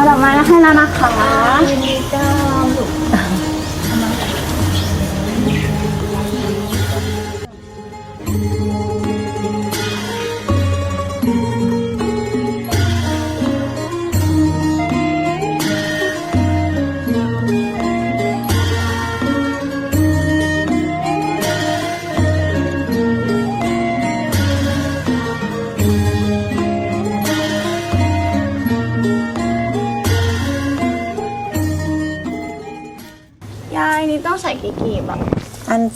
อาดอกไม้มาให้แล้วนะคะยินดีจ้า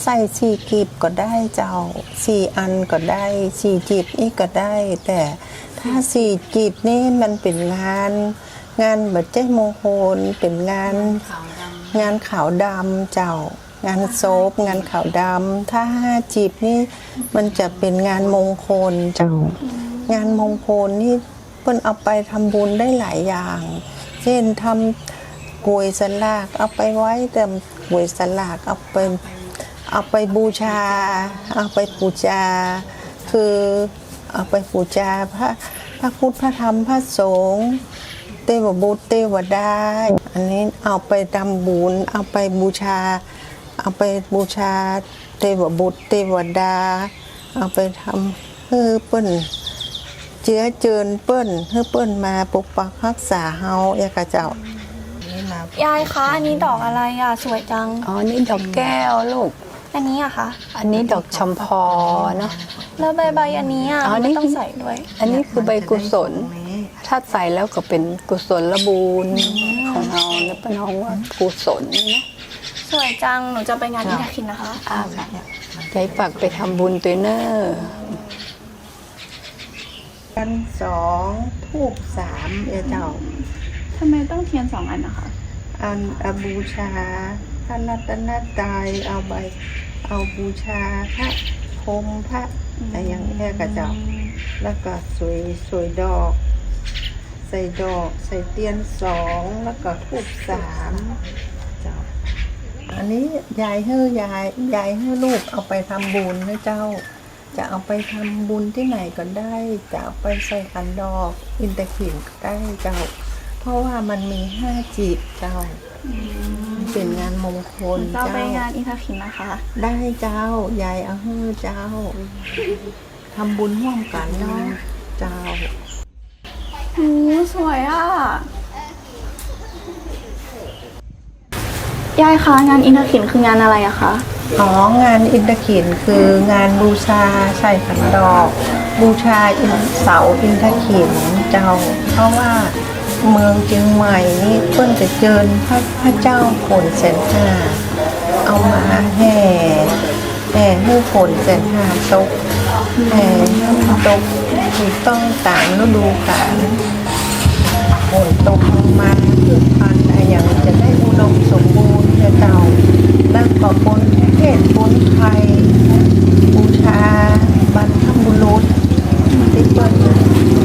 ใส่สี่กีบก็ได้เจ้าสี่อันก็ได้สี่จีบนี่ก็ได้ แต่ถ้าสี่จีบนี่มันเป็นงาน งานบัจเจ้มงคลเป็นงาน งานขาวดำเจ้างานโซบงานขาวดำถ้าห้าจีบนี่มันจะเป็นงานมงคลเจ้างานมงคลนี่เพิ่นเอาไปทำบุญได้หลายอย่าง เช่นทำกวยสลากเอาไปไว้แต่กวยสลากเอาไป เอาไปบูชา เอาไปบูชา คือเอาไปบูชาพระพระพุทธพระธรรมพระสงฆ์เทวบุตรเทวดาอันนี้เอาไปทำบุญเอาไปบูชา เอาไปบูชาเทวบุตรเทวดา เอาไปทำเพื่อเปิ้นเจือเจิญเปิ้นเพื่อเปิ้นมาปกปักรักษาเฮาเอยากระเจ้านี่มายายคะอันนี้ดอกอะไรอะสวยจัง อ๋อ นี่ดอกแก้วลูก อันนี้อะคะอันนี้ดอกชมพอเนาะ แล้วใบใบอันนี้อะอ๋อนี่ ไม่ต้องใส่ด้วยอันนี้คือใบกุศล ถ้าใส่แล้วก็เป็นกุศลบุญของเราเนี่ยเป็นน้องว่ากุศลนะสวยจังหนูจะไปงานอิทาคินนะคะ อ่าค่ะใจฝากไปทำบุญตัวเนอร์กันสองทูบสามเอยเจ้า ทำไมต้องเทียนสองอันนะคะ อันอบูชาพระนัตนตรัยเอาใบ เอาบูชาพระพรมพระอะไรอย่างเงี้ยกระเจ้าแล้วก็สวยสวยดอก ใส่ดอก ใส่เตียนสองแล้วก็ทูบสามเจ้าอันนี้ยายเฮ้ยายยายเฮ้ลูกเอาไปทำบุญนะเจ้า จะเอาไปทำบุญที่ไหนก็ได้ จะเอาไปใส่ขันดอก อินเตอร์ขินก็ได้เจ้า เพราะว่ามันมีห้าจีบเจ้า เป็นงานมงคลเราเจ้าไปงานอิทาคินนะคะ ได้เจ้ายายเอาเฮ้เจ้าทำบุญร่วมกันเนาะเจ้าหูสวยอะ ยายคะงานอินทขินคืองานอะไรอะคะอ๋องานอินทขินคืองานบูชาใส่ขันดอก บูชาอินเสาอินทขินเจ้า เพราะว่า เมืองเชียงใหม่นี่เพิ่นจะเจิญพระพระเจ้าผลแสนห้าเอามาแห่แห่ให้ผลแสนห้าตกแห่ให้ตกถูกต้องตามฤดูกาลฝนตกลงมาพืชพันธุ์อะไรอย่างจะได้อุดมสมบูรณ์เจ้าแล้วก็บนเทศบนไทยบูชาบรรพบุรุษที่เปิ้ล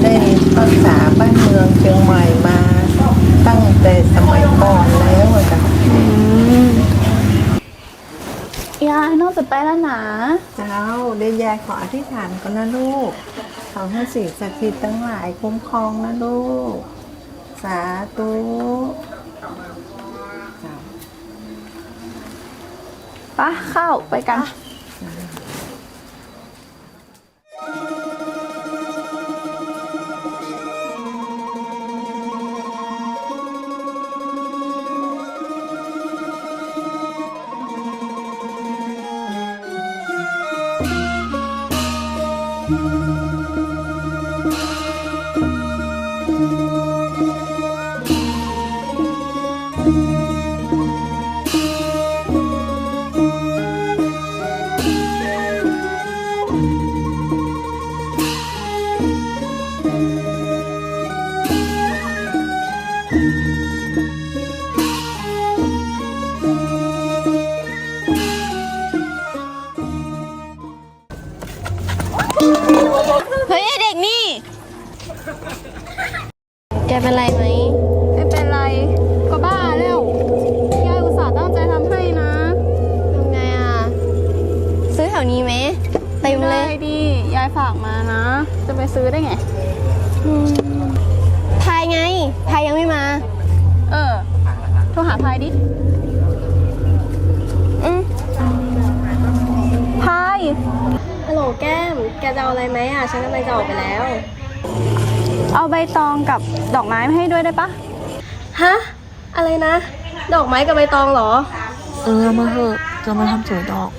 ได้รักษาบ้านเมืองเชียงใหม่มา ตั้งแต่สมัยก่อนแล้วอะจ้ะ ยายนอกจากไปแล้วนะ เจ้าเดี๋ ยายขออธิษฐานก่อนนะลูก ขอให้สิ่งศักดิ์สิทธิ์ทั้งหลายคุ้มครองนะลูก สาธุปะเข้าไปกัน เฝากมานะ จะไปซื้อได้ไงพายไงพายยังไม่มาเหาพายดิอืมพายฮัลโหลแก้ม แกจะเอาอะไรไหมอะ ฉันกำลังจะออกไปแล้ว เอาใบตองกับดอกไม้มาให้ด้วยได้ปะฮะ อะไรนะ ดอกไม้กับใบตองเหรอ เออเอามาเหอะจะมาทำสวยดอก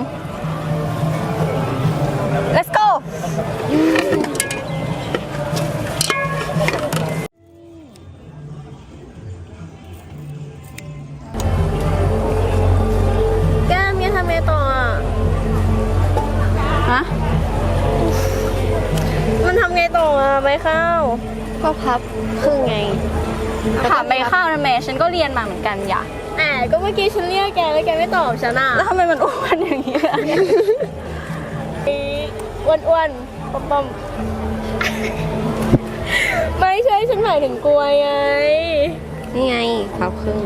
พ ฉันก็เรียนมาเหมือนกันอย่าแอบก็เมื่อกี้ฉันเรียกแกแล้วแกไม่ตอบฉันอะแล้วทำไมมันอ้วนอย่างนี้อะอ้วนอ้วนๆปอมปอมๆไม่ใช่ฉันหมายถึงกล้วยไงนี่ไงพับครึ่ง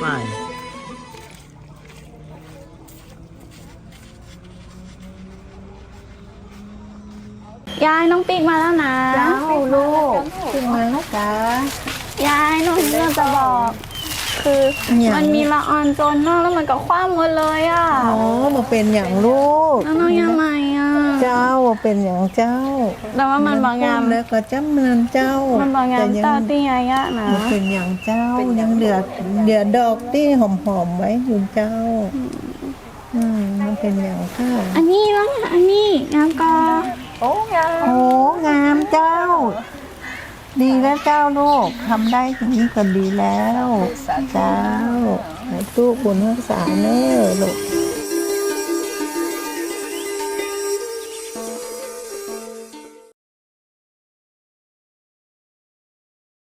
ไม่ยายน้องปิ๊กมาแล้วนะ เจ้าลูกขึ้นมาแล้วจ้ายายน้องเรื่องจะบอก คืออย่างมันมีละออนโจนนอกแล้วมันก็คว้าหมดเลยอะ อ๋อมาเป็นอย่างลูก แล้วน้องยังไงอะ เจ้ามาเป็นอย่างเจ้าแต่ว่ามันบางงามแล้วก็จำเนินเจ้า มันบางงามแต่ยังตาตียายะนะมาเป็นอย่างเจ้ายังเหลือเหลือดอกที่หอมๆไว้อยู่เจ้าอืมมันเป็นอย่างค่ะอันนี้บ้างอันนี้งามกอโอ้งามเจ้า ดีแล้วเจ้าลูกทำได้อย่างนี้ก็ดีแล้ว เจ้าให้ตู้บุญรักษาเนอลูก